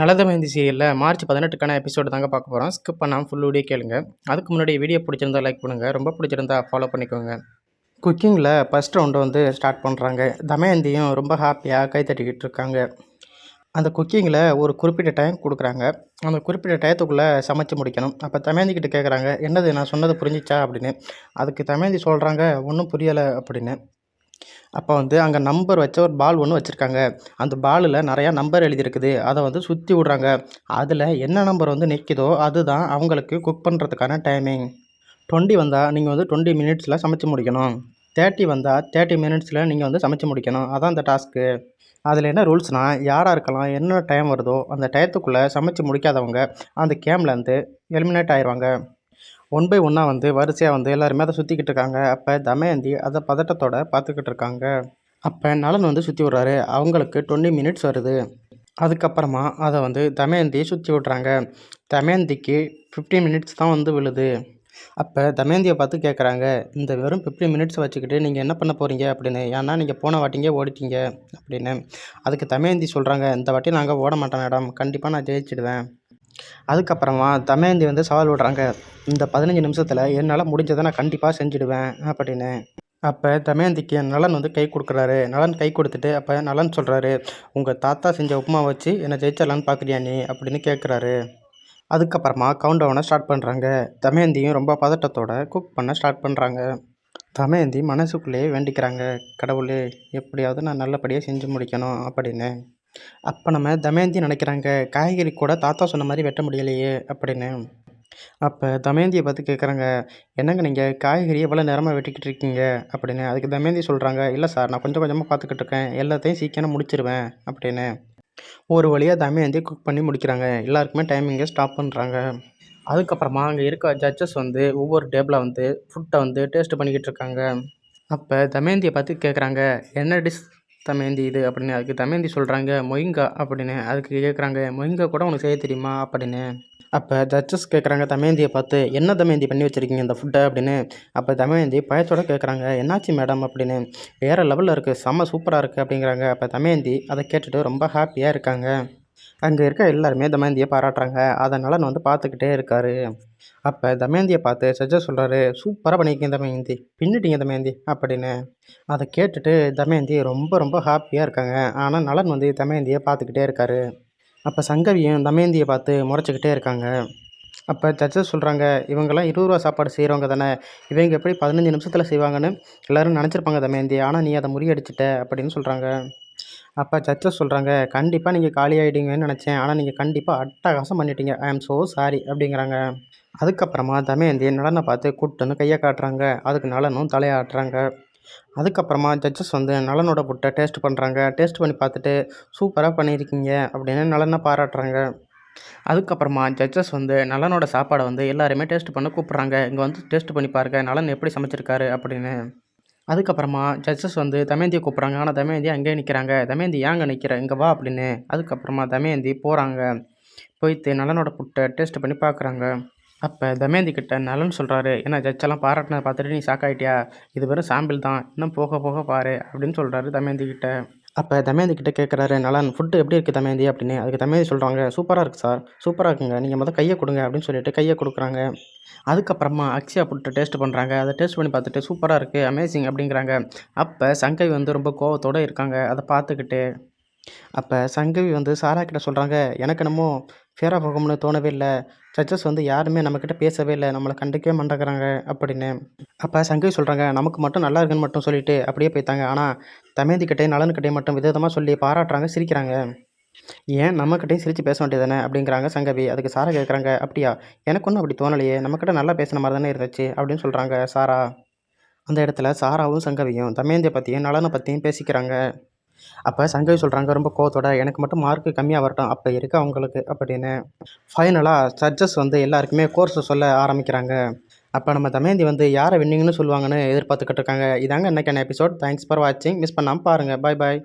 நலதமயந்தி சீரியலில் March பதினெட்டுக்கான episode தாங்க பார்க்க போகிறோம் ஸ்கிப் பண்ணாமல் ஃபுல் வீடியோ கேளுங்க. அதுக்கு முன்னாடி வீடியோ பிடிச்சிருந்தா லைக் பண்ணுங்கள் ரொம்ப பிடிச்சிருந்தா ஃபாலோ பண்ணிக்கோங்க. குக்கிங்கில் ஃபஸ்ட் ரவுண்டு வந்து ஸ்டார்ட் பண்ணுறாங்க தமயந்தியும் ரொம்ப ஹாப்பியாக கை தட்டிக்கிட்டு இருக்காங்க. அந்த குக்கிங்கில் ஒரு குறிப்பிட்ட டைம் கொடுக்குறாங்க. அந்த குறிப்பிட்ட டயத்துக்குள்ளே சமைச்சு முடிக்கணும். அப்போ தமயந்திக்கிட்ட கேட்குறாங்க என்னது நான் சொன்னது புரிஞ்சிச்சா? அப்படின்னு. அதுக்கு தமயந்தி சொல்கிறாங்க ஒன்றும் புரியலை அப்படின்னு. அப்போ வந்து அங்கே நம்பர் வச்ச ஒரு பால் ஒன்று வச்சுருக்காங்க. அந்த பாலில் நிறையா நம்பர் எழுதியிருக்குது. அதை வந்து சுற்றி விட்றாங்க. அதில் என்ன நம்பர் வந்து நிற்கிதோ அதுதான் அவங்களுக்கு குக் பண்ணுறதுக்கான டைமிங் டுவெண்ட்டி வந்தால் நீங்கள் வந்து டுவெண்ட்டி மினிட்ஸில் சமைச்சு முடிக்கணும். தேர்ட்டி வந்தால் தேர்ட்டி மினிட்ஸில் நீங்கள் வந்து சமைச்சு முடிக்கணும். அதான் அந்த டாஸ்க்கு அதில் என்ன ரூல்ஸ்னால் யாராக இருக்கலாம் என்ன டைம் வருதோ அந்த டயத்துக்குள்ளே சமைச்சு முடிக்காதவங்க அந்த கேம்லேருந்து எலிமினேட் ஆயிடுவாங்க ஒன் பை ஒன்னாக வந்து வரிசையாக வந்து எல்லாருமே அதை சுற்றிக்கிட்டு இருக்காங்க. அப்போ தமயந்தி அதை பதட்டத்தோட பார்த்துக்கிட்டு இருக்காங்க. அப்போ நலன் வந்து சுற்றி விட்றாரு. அவங்களுக்கு டுவெண்ட்டி மினிட்ஸ் வருது. அதுக்கப்புறமா அதை வந்து தமயந்தி சுற்றி விட்றாங்க. தமயந்திக்கு ஃபிஃப்டீன் மினிட்ஸ் தான் வந்து விழுது. அப்போ தமயந்தியை பார்த்து கேட்குறாங்க இந்த வெறும் ஃபிஃப்டீன் மினிட்ஸ் வச்சுக்கிட்டு நீங்கள் என்ன பண்ண போகிறீங்க அப்படின்னு. ஏன்னா நீங்கள் போன வாட்டிங்க ஓடிட்டீங்க. அப்படின்னு. அதுக்கு தமயந்தி சொல்கிறாங்க இந்த வாட்டி நாங்கள் ஓட மாட்டோம் மேடம். கண்டிப்பாக நான் ஜெயிச்சிடுவேன். அதுக்கப்புறமா தமயந்தி வந்து சவால் விடுறாங்க. இந்த பதினஞ்சு நிமிஷத்தில் என்னால் முடிஞ்சதை நான் கண்டிப்பாக செஞ்சுடுவேன் அப்படின்னு. அப்போ தமயந்திக்கு நலன் வந்து கை கொடுக்குறாரு. நலன் கை கொடுத்துட்டு அப்போ நலன் சொல்கிறாரு உங்கள் தாத்தா செஞ்ச உப்புமா வச்சு என்னை ஜெயிச்சிடலான்னு பார்க்குறியா நீ? அப்படின்னு கேட்குறாரு அதுக்கப்புறமா கவுண்ட் டவுனை ஸ்டார்ட் பண்ணுறாங்க தமயந்தியும் ரொம்ப பதட்டத்தோட குக் பண்ண ஸ்டார்ட் பண்ணுறாங்க தமயந்தி மனசுக்குள்ளேயே வேண்டிக்கிறாங்க கடவுளே எப்படியாவது நான் நல்லபடியாக செஞ்சு முடிக்கணும் அப்படின்னு. அப்போ நம்ம தமயந்தி நினைக்கிறாங்க காய்கறி கூட தாத்தா சொன்ன மாதிரி வெட்ட முடியலையே அப்படின்னு. அப்போ தமயந்தியை பார்த்து கேட்குறாங்க என்னங்க நீங்கள் காய்கறி எவ்வளோ நேரமாக வெட்டிக்கிட்டு இருக்கீங்க? அப்படின்னு. அதுக்கு தமயந்தி சொல்கிறாங்க இல்லை சார் நான் கொஞ்சம் கொஞ்சமாக பார்த்துக்கிட்டு இருக்கேன். எல்லாத்தையும் சீக்கிரம் முடிச்சிருவேன். அப்படின்னு. ஒரு வழியாக தமயந்தி குக் பண்ணி முடிக்கிறாங்க. எல்லாருக்குமே டைமிங்கை ஸ்டாப் பண்ணுறாங்க அதுக்கப்புறமா அங்கே இருக்க ஜட்ஜஸ் வந்து ஒவ்வொரு டேபிளாக வந்து ஃபுட்டை வந்து டேஸ்ட் பண்ணிக்கிட்டு இருக்காங்க. அப்போ தமயந்தியை பார்த்து கேட்குறாங்க என்ன டிஷ் தமேந்தி இது அப்படின்னு அதுக்கு தமேந்தி சொல்கிறாங்க மொயிங்கா அப்படின்னு. அதுக்கு கேட்குறாங்க மொயிங்கா கூட உனக்கு செய்ய தெரியுமா அப்படின்னு. அப்போ ஜட்ஜஸ் கேட்குறாங்க தமேந்தியை பார்த்து என்ன தமேந்தி பண்ணி வச்சுருக்கீங்க இந்த ஃபுட்டை அப்படின்னு. அப்போ தமேந்தி பயத்தோட கேட்குறாங்க என்னாச்சு மேடம் அப்படின்னு. வேறு லெவலில் இருக்குது செம்ம சூப்பராக இருக்குது அப்படிங்கிறாங்க. அப்போ தமேந்தி அதை கேட்டுட்டு ரொம்ப ஹாப்பியாக இருக்காங்க. அங்கே இருக்க எல்லாருமே தமயந்தியை பாராட்டுறாங்க. அதை நலன் வந்து பார்த்துக்கிட்டே இருக்காரு. அப்போ தமயந்தியை பார்த்து சஜ்ஜா சொல்கிறாரு சூப்பராக பண்ணியிருக்கேன் தமயந்தி. பின்னிட்டீங்க தமயந்தி அப்படின்னு. அதை கேட்டுட்டு தமயந்தி ரொம்ப ரொம்ப ஹாப்பியாக இருக்காங்க. ஆனால் நலன் வந்து தமயந்தியை பார்த்துக்கிட்டே இருக்காரு. அப்போ சங்கவியும் தமயந்தியை பார்த்து முறைச்சிக்கிட்டே இருக்காங்க. அப்போ ஜட்ஜஸ் சொல்கிறாங்க இவங்கெல்லாம் இருபது ரூபா சாப்பாடு செய்கிறவங்க தானே. இவங்க எப்படி பதினஞ்சு நிமிஷத்தில் செய்வாங்கன்னு எல்லோரும் நினச்சிருப்பாங்க தமேந்தி ஆனால் நீ அதை முறியடிச்சிட்ட அப்படின்னு சொல்கிறாங்க அப்போ ஜட்ஜஸ் சொல்கிறாங்க கண்டிப்பாக நீங்கள் காலி ஆகிடுங்கன்னு நினச்சேன். ஆனால் நீங்கள் கண்டிப்பாக அட்டகாசம் பண்ணிட்டீங்க. ஐ ஆம் ஸோ சாரி அப்படிங்கிறாங்க. அதுக்கப்புறமா தமேந்தி நலனை பார்த்து கூட்டுன்னு கையை காட்டுறாங்க. அதுக்கு நலனும் தலையாட்டுறாங்க. அதுக்கப்புறமா ஜட்ஜஸ் வந்து நலனோட புட்டை டேஸ்ட் பண்ணுறாங்க டேஸ்ட் பண்ணி பார்த்துட்டு சூப்பராக பண்ணியிருக்கீங்க அப்படின்னு நலனை பாராட்டுறாங்க. அதுக்கப்புறமா ஜட்ஜஸ் வந்து நலனோட சாப்பாடை வந்து எல்லாருமே டேஸ்ட் பண்ண கூப்பிட்றாங்க. இங்கே வந்து டேஸ்ட் பண்ணி பாருங்க. நலன் எப்படி சமைச்சிருக்காரு? அப்படின்னு. அதுக்கப்புறமா ஜட்ஜஸ் வந்து தமேந்தியை கூப்பிட்றாங்க. ஆனால் தமேந்தி அங்கேயே நிற்கிறாங்க தமேந்தி ஏங்க நிற்கிற இங்கே வா அப்படின்னு. அதுக்கப்புறமா தமேந்தி போகிறாங்க போய்த்து நலனோட புட்டை டேஸ்ட் பண்ணி பார்க்குறாங்க அப்போ தமேந்தி கிட்ட நலன் சொல்கிறாரு ஏன்னா ஜட்ஜெல்லாம் பாராட்டினதை பார்த்துட்டு நீ ஷாக் இது வெறும் சாம்பிள் தான். இன்னும் போக போக பாரு அப்படின்னு சொல்கிறாரு தமேந்தி கிட்ட. அப்போ தமேந்தி கேட்குறாரு நலன் ஃபுட்டு எப்படி இருக்குது தமேந்தி அப்படின்னு. அதுக்கு தமேந்தி சொல்கிறாங்க சூப்பராக இருக்குது சார் சூப்பராக இருக்குங்க. நீங்கள் மொதல் கையை கொடுங்க அப்படின்னு சொல்லிட்டு கையை கொடுக்குறாங்க. அதுக்கப்புறமா அக்ஷயா ஃபுட்டு டேஸ்ட் பண்ணுறாங்க அதை டேஸ்ட் பண்ணி பார்த்துட்டு சூப்பராக இருக்குது அமேசிங் அப்படிங்கிறாங்க. அப்போ சங்கவி வந்து ரொம்ப கோவத்தோடு இருக்காங்க. அதை பார்த்துக்கிட்டு அப்போ சங்கவி வந்து சாரா கிட்ட சொல்கிறாங்க எனக்கு என்னமோ ஃபேராக போகும்னு தோணவே இல்லை. ஜட்ஜஸ் வந்து யாருமே நம்மக்கிட்ட பேசவே இல்லை. நம்மளை கண்டுக்கவே மாட்டேங்கிறாங்க அப்படின்னு. அப்போ சங்கவி சொல்கிறாங்க நமக்கு மட்டும் நல்லா இருக்குன்னு மட்டும் சொல்லிட்டு அப்படியே போய்த்தாங்க. ஆனால் தமேந்திக்கிட்டே நலன்கிட்டே மட்டும் விதவிதமாக சொல்லி பாராட்டுறாங்க சிரிக்கிறாங்க. ஏன் நம்மக்கிட்டையும் சிரித்து பேச வேண்டியதானே அப்படிங்கிறாங்க சங்கவி. அதுக்கு சாரா கேட்குறாங்க அப்படியா? எனக்கு ஒன்றும் அப்படி தோணலையே. நம்மக்கிட்ட நல்லா பேசின மாதிரி தானே இருந்துச்சு அப்படின்னு சொல்கிறாங்க சாரா. அந்த இடத்துல சாராவும் சங்கவியும் தமேந்தியை பற்றியும் நலனை பற்றியும் பேசிக்கிறாங்க. அப்போ சங்கவி சொல்கிறாங்க ரொம்ப கோவத்தோட எனக்கு மட்டும் மார்க்கு கம்மியாக வரட்டும் அப்போ இருக்கு அவங்களுக்கு அப்படின்னு. ஃபைனலாக சர்ஜஸ் வந்து எல்லாருக்குமே கோர்ஸை சொல்ல ஆரம்பிக்கிறாங்க. அப்போ நம்ம தமேந்தி வந்து யாரை வின்னிங்னு சொல்லுவாங்கன்னு எதிர்பார்த்துக்கிட்டு இருக்காங்க. இதாங்க என்னைக்கான எபிசோட் தேங்க்ஸ் ஃபார் வாட்சிங் மிஸ் பண்ணாமல் பாருங்கள் பாய் பாய்